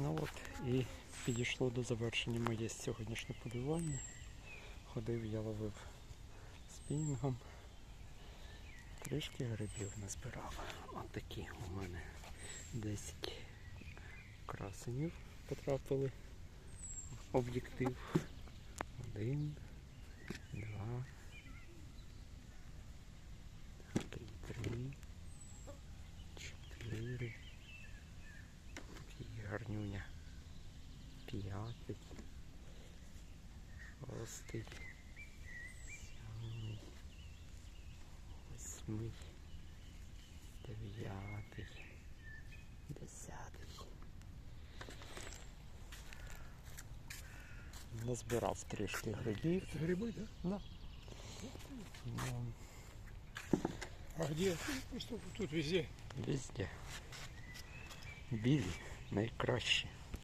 Ну от і підійшло до завершення моє сьогоднішнє полювання. Ходив, я ловив спінгом. Трішки грибів назбирав. От такі у мене 10 красенів потрапили в об'єктив. Один, Такий гарнюня. П'ятий. Шостий. Сьомий. Восьмий. Дев'ятий. Десятий. Назбирав трішки грибів. Это грибы, да? Да. Ну, А где? Просто тут везде. везде. Білі найкращі.